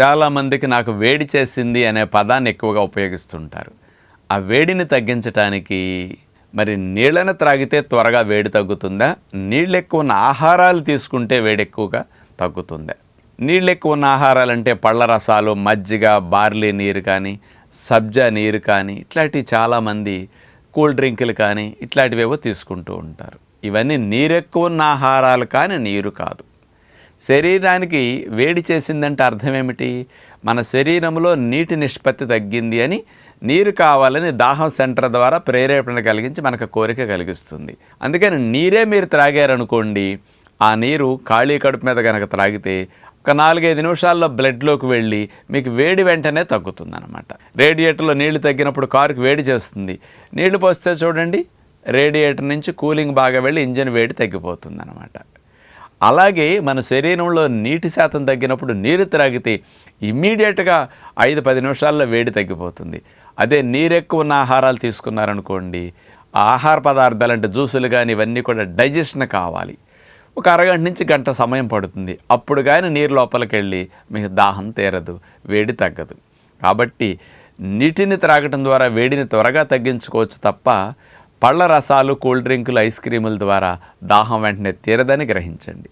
చాలామందికి నాకు వేడి చేసింది అనే పదాన్ని ఎక్కువగా ఉపయోగిస్తుంటారు. ఆ వేడిని తగ్గించటానికి మరి నీళ్ళని త్రాగితే త్వరగా వేడి తగ్గుతుందా? నీళ్ళు ఎక్కువ ఉన్న ఆహారాలు తీసుకుంటే వేడి ఎక్కువగా తగ్గుతుందా? నీళ్ళు ఎక్కువ ఉన్న ఆహారాలు అంటే పళ్ళ రసాలు మజ్జిగ బార్లీ నీరు కానీ సబ్జా నీరు కానీ ఇట్లాంటివి చాలామంది కూల్ డ్రింకులు కానీ ఇట్లాంటివేవో తీసుకుంటూ ఉంటారు. ఇవన్నీ నీరు ఎక్కువ ఉన్న ఆహారాలు కానీ నీరు కాదు. శరీరానికి వేడి చేసిందంటే అర్థం ఏమిటి మన శరీరంలో నీటి నిష్పత్తి తగ్గింది అని నీరు కావాలని దాహం సెంటర్ ద్వారా ప్రేరేపణ కలిగించి మనకు కోరిక కలిగిస్తుంది. అందుకని నీరే మీరు త్రాగారనుకోండి ఆ నీరు ఖాళీ కడుపు మీద కనుక త్రాగితే ఒక నాలుగైదు నిమిషాల్లో బ్లడ్లోకి వెళ్ళి మీకు వేడి వెంటనే తగ్గుతుందన్నమాట. రేడియేటర్లో నీళ్ళు తగ్గినప్పుడు కారుకి వేడి చేస్తుంది. నీళ్ళు పోస్తే చూడండి రేడియేటర్ నుంచి కూలింగ్ బాగా వెళ్ళి ఇంజిన్ వేడి తగ్గిపోతుందనమాట అలాగే మన శరీరంలో నీటి శాతం తగ్గినప్పుడు నీరు త్రాగితే ఇమ్మీడియట్గా ఐదు పది నిమిషాల్లో వేడి తగ్గిపోతుంది. అదే నీరు ఎక్కువ ఉన్న ఆహారాలు తీసుకున్నారనుకోండి ఆహార పదార్థాలు అంటే జ్యూసులు కానీ ఇవన్నీ కూడా డైజెషన్ కావాలి. ఒక అరగంట నుంచి గంట సమయం పడుతుంది. అప్పుడు కానీ నీరు లోపలికి వెళ్ళి మీకు దాహం తీరదు వేడి తగ్గదు. కాబట్టి నీటిని త్రాగటం ద్వారా వేడిని త్వరగా తగ్గించుకోవచ్చు తప్ప పళ్ళ రసాలు కూల్ డ్రింకులు ఐస్ క్రీముల ద్వారా దాహం వెంటనే తీరదని గ్రహించండి.